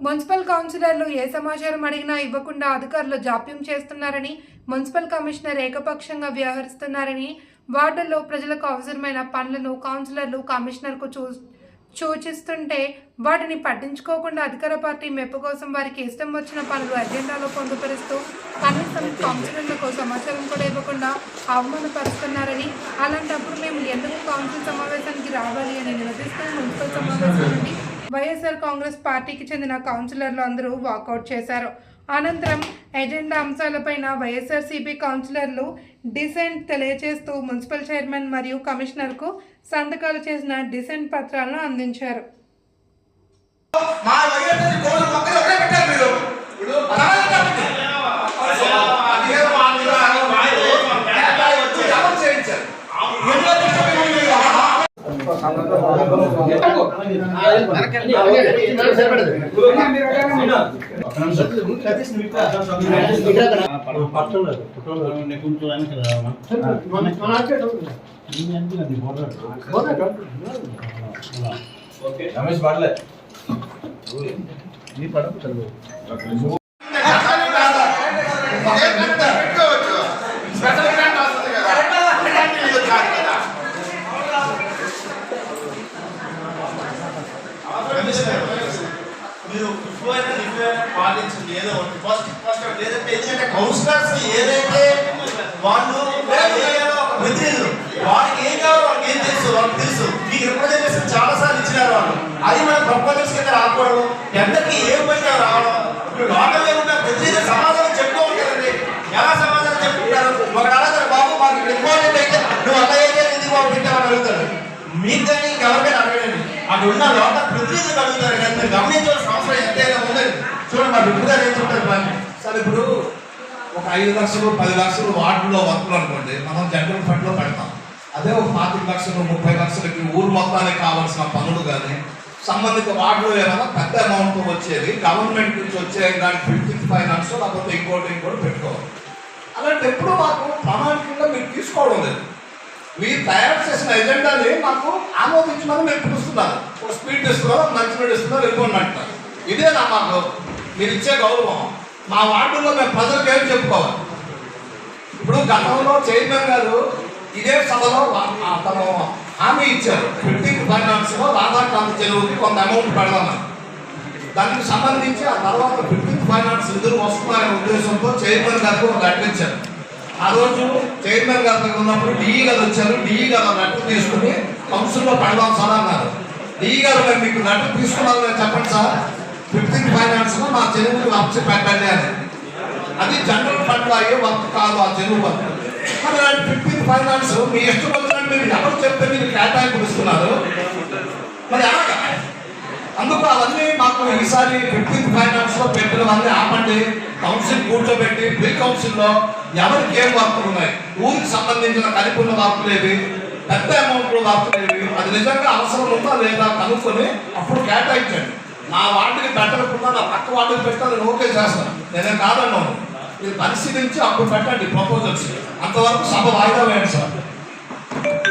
Municipal కౌన్సిలర్లు ఏ సమాచారం అడిగినా ఇవ్వకుండా అధికారులు జాప్యం చేస్తున్నారని మున్సిపల్ కమిషనర్ ఏకపక్షంగా వ్యవహరిస్తున్నారని వార్డుల్లో ప్రజలకు అవసరమైన పనులను కౌన్సిలర్లు కమిషనర్కు చూ సూచిస్తుంటే వాటిని పట్టించుకోకుండా అధికార పార్టీ మెప్పు కోసం వారికి ఇష్టం వచ్చిన పనులు అజెండాలో పొందుపరుస్తూ కనీసం కౌన్సిలర్లకు సమాచారం కూడా ఇవ్వకుండా అవమానపరుస్తున్నారని అలాంటప్పుడు మేము ఎందుకు కౌన్సిల్ సమావేశానికి రావాలి అని నిలదీస్తూ మున్సిపల్ సమావేశం నుండి వైఎస్ఆర్ కాంగ్రెస్ పార్టీకి చెందిన కౌన్సిలర్లు అందరూ వాకౌట్ చేశారు. అనంతరం ఎజెండా అంశాలపైన వైఎస్ఆర్సీపీ కౌన్సిలర్లు డిసెంట్ తెలియజేస్తూ మున్సిపల్ చైర్మన్ మరియు కమిషనర్కు సంతకాలు చేసిన డిసెంట్ పత్రాలను అందించారు. రమేష్ పడలే ఒకే కరెక్ట్ పెట్టుకోవచ్చు స్పెషల్ గ్రాంట్ వస్తుంది కదా అలాంటి ఇది కాదు కదా మీరు ఇప్పుడైనా ఇప్పుడైనా పాటించండి. ఏదో ఒకటి ఫస్ట్ ఫస్ట్ లేదంటే ఎందుకంటే కౌన్సిలర్స్ ఏదైతే వాళ్ళు ప్రతినిధులు వాళ్ళకి ఏం కావాలో వాళ్ళకి ఏం తెలుసు వాళ్ళకి తెలుసు. మీకు రిప్రజెంటేషన్ చాలా సార్లు ఇచ్చినారు వాళ్ళు. అది మనం ప్రపోజల్స్ కింద రాకపోవడం ఎంతకి ఏం పైన రావడం. ఇప్పుడు లోకల్ ఉన్న ప్రతినిధులు సమాధానం చెప్పుకోవాలి కదండి ఎలా సమాధానం చెప్పుకుంటారు ఒక అడగారు బాబు మాకు ఇక్కడ ఇంపార్టెంట్ అయితే నువ్వు అలా ఏదైనా ఎందుకు బాబు పెట్టామని అడుగుతాడు. మీకు కానీ గవర్నమెంట్ అక్కడ ఉన్న లోకల్ ప్రతినిధులు అడుగుతారు కానీ మీరు గమనించాల్సిన అవసరం ఎంతైనా ఉందండి చూడండి మా బిడ్డ గారు ఏం చెప్తారు బాగా సార్ ఇప్పుడు ఒక ఐదు లక్షలు పది లక్షలు వార్డులో వర్కులు అనుకోండి మనం జనరల్ ఫండ్లో పెడతాం. అదే ఒక పాతిక లక్షలు ముప్పై లక్షలకి ఊరు మొత్తానికి కావాల్సిన పనులు కానీ సంబంధిత వార్డులో ఏమైనా పెద్ద అమౌంట్ వచ్చేది గవర్నమెంట్ నుంచి వచ్చే దాని ఫిఫ్టీన్ ఫైనాన్స్ లేకపోతే ఇంకోటి ఇంకోటి పెట్టుకోవాలి. అలాంటి ఎప్పుడు మాకు ప్రామాణికంగా మీరు తీసుకోవడం లేదు. మీరు తయారు చేసిన ఎజెండాని మాకు ఆమోదించమని మేము పిలుస్తున్నారు. ఒక స్పీడ్ ఇస్తున్నారు మంచి స్పీడ్ ఇస్తున్నారు వెళ్ళిపోండి అంటారు. ఇదేనా మాకు మీరు ఇచ్చే గౌరవం. మా వార్డులో మేము ప్రజలకు ఏం చెప్పుకోవాలి? ఇప్పుడు గతంలో చైర్మన్ గారు ఇదే సభలో వా- తను హామీ ఇచ్చారు. ఫిఫ్టీన్ ఫైనాన్స్లో రాధాకాంత్ చెరువుకి కొంత అమౌంట్ పెడదామని. దానికి సంబంధించి ఆ తర్వాత ఫిఫ్టీన్ ఫైనాన్స్ నిధులు వస్తున్నాయనే ఉద్దేశంతో చైర్మన్ గారికి ఒక అడ్డించారు ఆ రోజు చైర్మన్ గారి దగ్గర ఉన్నప్పుడు డిఈ గారు వచ్చారు. డిఈ గారు ఆ తీసుకుని కౌన్సిల్లో పడదాం సార్ అన్నారు. డిఈ గారు మరి మీకు లెటర్ తీసుకున్నారు చెప్పండి సార్. ఫిఫ్టీన్ ఫైనాన్స్లో మా చెరువుకి అప్సి పెట్టండి అని. అది జనరల్ ఫండ్ అయ్యే వర్క్ కాదు ఆ చెరువు వర్క్. మరి అలాంటి ఫిఫ్టీన్ ఫైనాన్స్ మీ ఇష్టం వచ్చినట్టు మీరు ఎవరు చెప్తే మీరు కేటాయింపు ఇస్తున్నారు మరి అలాగా అందుకు అవన్నీ మాకు ఈసారి ఫిఫ్టీన్త్ ఫైనాన్స్లో పెట్టినవన్నీ ఆపండి. కౌన్సిల్ కూర్చోబెట్టి ప్రీ ఎవరికి ఏం వర్కులు ఉన్నాయి? ఊరికి సంబంధించిన కలిపున్న వర్కులు ఏవి? పెద్ద అమౌంట్లో ఏవి? అది నిజంగా అవసరం ఉందా లేదా కనుక్కొని అప్పుడు కేటాయించండి. నా వాటికి పెట్టకుండా నా పక్క వాటికి పెట్టాలి ఓకే చేస్తాను నేనే కాదన్నాను. ఇది పరిశీలించి అప్పుడు పెట్టండి ప్రపోజల్స్ అంతవరకు సభ వాయిదా వేయండి సార్.